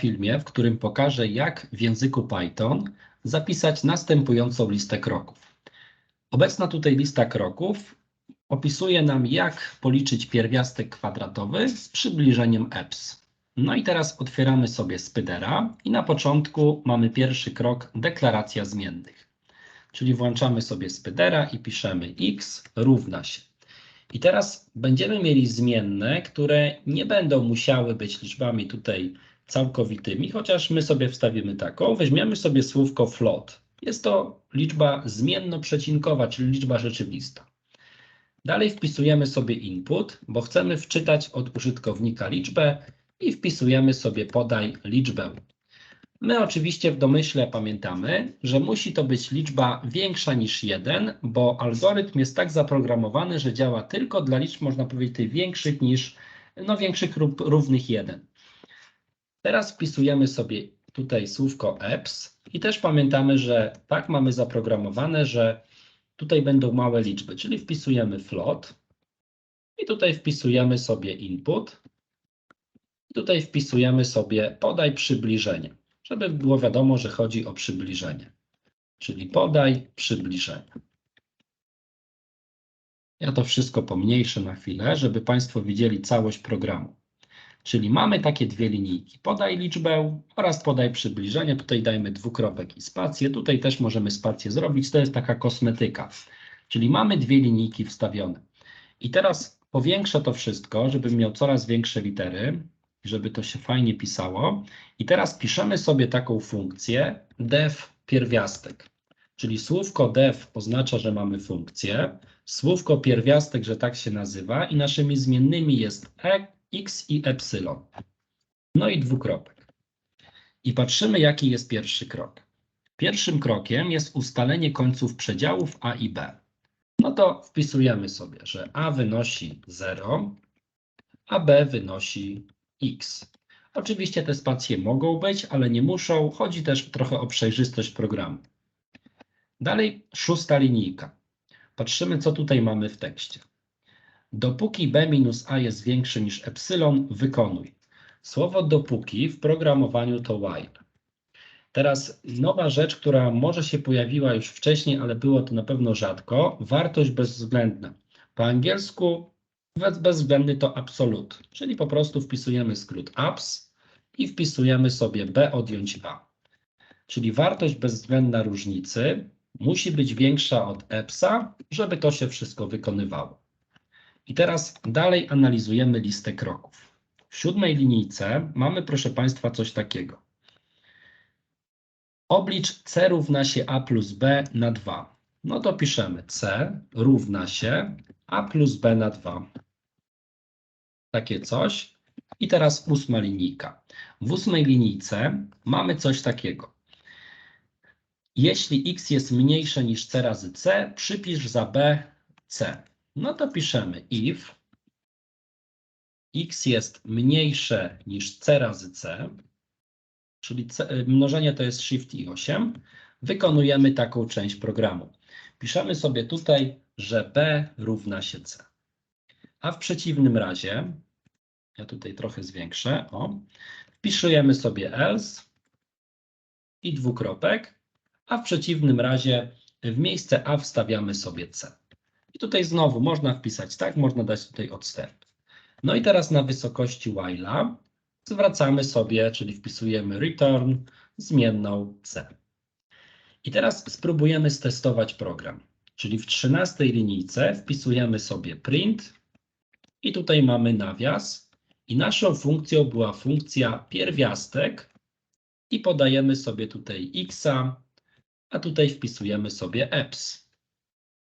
filmie, w którym pokażę, jak w języku Python zapisać następującą listę kroków. Obecna tutaj lista kroków opisuje nam, jak policzyć pierwiastek kwadratowy z przybliżeniem EPS. No i teraz otwieramy sobie Spydera i na początku mamy pierwszy krok, deklaracja zmiennych. Czyli włączamy sobie Spydera i piszemy x równa się. I teraz będziemy mieli zmienne, które nie będą musiały być liczbami tutaj całkowitymi, chociaż my sobie wstawimy taką. Weźmiemy sobie słówko float. Jest to liczba zmienno-przecinkowa, czyli liczba rzeczywista. Dalej wpisujemy sobie input, bo chcemy wczytać od użytkownika liczbę i wpisujemy sobie podaj liczbę. My oczywiście w domyśle pamiętamy, że musi to być liczba większa niż 1, bo algorytm jest tak zaprogramowany, że działa tylko dla liczb, można powiedzieć, większych niż, no większych lub równych 1. Teraz wpisujemy sobie tutaj słówko EPS i też pamiętamy, że tak mamy zaprogramowane, że tutaj będą małe liczby, czyli wpisujemy float i tutaj wpisujemy sobie input. I tutaj wpisujemy sobie podaj przybliżenie, żeby było wiadomo, że chodzi o przybliżenie. Czyli podaj przybliżenie. Ja to wszystko pomniejszę na chwilę, żeby Państwo widzieli całość programu. Czyli mamy takie dwie linijki. Podaj liczbę oraz podaj przybliżenie. Tutaj dajmy dwukropek i spację. Tutaj też możemy spację zrobić. To jest taka kosmetyka. Czyli mamy dwie linijki wstawione. I teraz powiększę to wszystko, żebym miał coraz większe litery, żeby to się fajnie pisało. I teraz piszemy sobie taką funkcję def pierwiastek. Czyli słówko def oznacza, że mamy funkcję, słówko pierwiastek, że tak się nazywa i naszymi zmiennymi jest e, x i epsilon. No i dwukropek. I patrzymy, jaki jest pierwszy krok. Pierwszym krokiem jest ustalenie końców przedziałów a i b. No to wpisujemy sobie, że a wynosi 0, a b wynosi x. Oczywiście te spacje mogą być, ale nie muszą. Chodzi też trochę o przejrzystość programu. Dalej szósta linijka. Patrzymy, co tutaj mamy w tekście. Dopóki b minus a jest większy niż epsilon, wykonuj. Słowo dopóki w programowaniu to while. Teraz nowa rzecz, która może się pojawiła już wcześniej, ale było to na pewno rzadko, wartość bezwzględna. Po angielsku bezwzględny to absolute, czyli po prostu wpisujemy skrót abs i wpisujemy sobie b odjąć a. Czyli wartość bezwzględna różnicy musi być większa od epsa, żeby to się wszystko wykonywało. I teraz dalej analizujemy listę kroków. W siódmej linijce mamy, proszę Państwa, coś takiego. Oblicz c równa się a plus b na 2. No to piszemy c równa się a plus b na 2. Takie coś. I teraz ósma linijka. W ósmej linijce mamy coś takiego. Jeśli x jest mniejsze niż c razy c, przypisz za b c. No to piszemy if x jest mniejsze niż c razy c, czyli c, y, mnożenie to jest shift i 8, wykonujemy taką część programu. Piszemy sobie tutaj, że b równa się c. A w przeciwnym razie, ja tutaj trochę zwiększę, o, wpisujemy sobie else i dwukropek, a w przeciwnym razie w miejsce a wstawiamy sobie c. I tutaj znowu można wpisać tak, można dać tutaj odstęp. No i teraz na wysokości while'a zwracamy sobie, czyli wpisujemy return zmienną c. I teraz spróbujemy stestować program. Czyli w 13 linijce wpisujemy sobie print i tutaj mamy nawias i naszą funkcją była funkcja pierwiastek i podajemy sobie tutaj x, a tutaj wpisujemy sobie eps.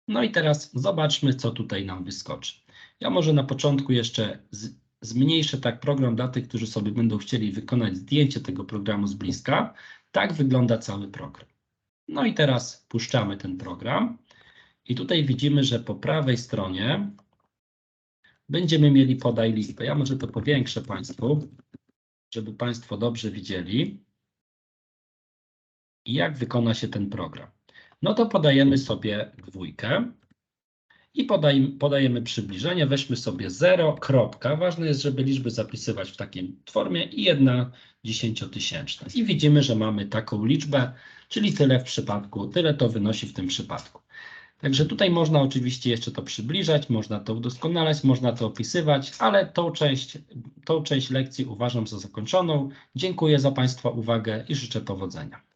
No i teraz zobaczmy, co tutaj nam wyskoczy. Ja może na początku jeszcze z, zmniejszę tak program dla tych, którzy sobie będą chcieli wykonać zdjęcie tego programu z bliska. Tak wygląda cały program. No i teraz puszczamy ten program. I tutaj widzimy, że po prawej stronie będziemy mieli podaj liczbę. Ja może to powiększę Państwu, żeby Państwo dobrze widzieli, jak wykona się ten program no to podajemy sobie dwójkę. i podaj, podajemy przybliżenie. Weźmy sobie 0, kropka. Ważne jest, żeby liczby zapisywać w takiej formie i jedna dziesięciotysięczna. I widzimy, że mamy taką liczbę, czyli tyle w przypadku, tyle to wynosi w tym przypadku. Także tutaj można oczywiście jeszcze to przybliżać, można to udoskonalać, można to opisywać, ale tą część, tą część lekcji uważam za zakończoną. Dziękuję za Państwa uwagę i życzę powodzenia.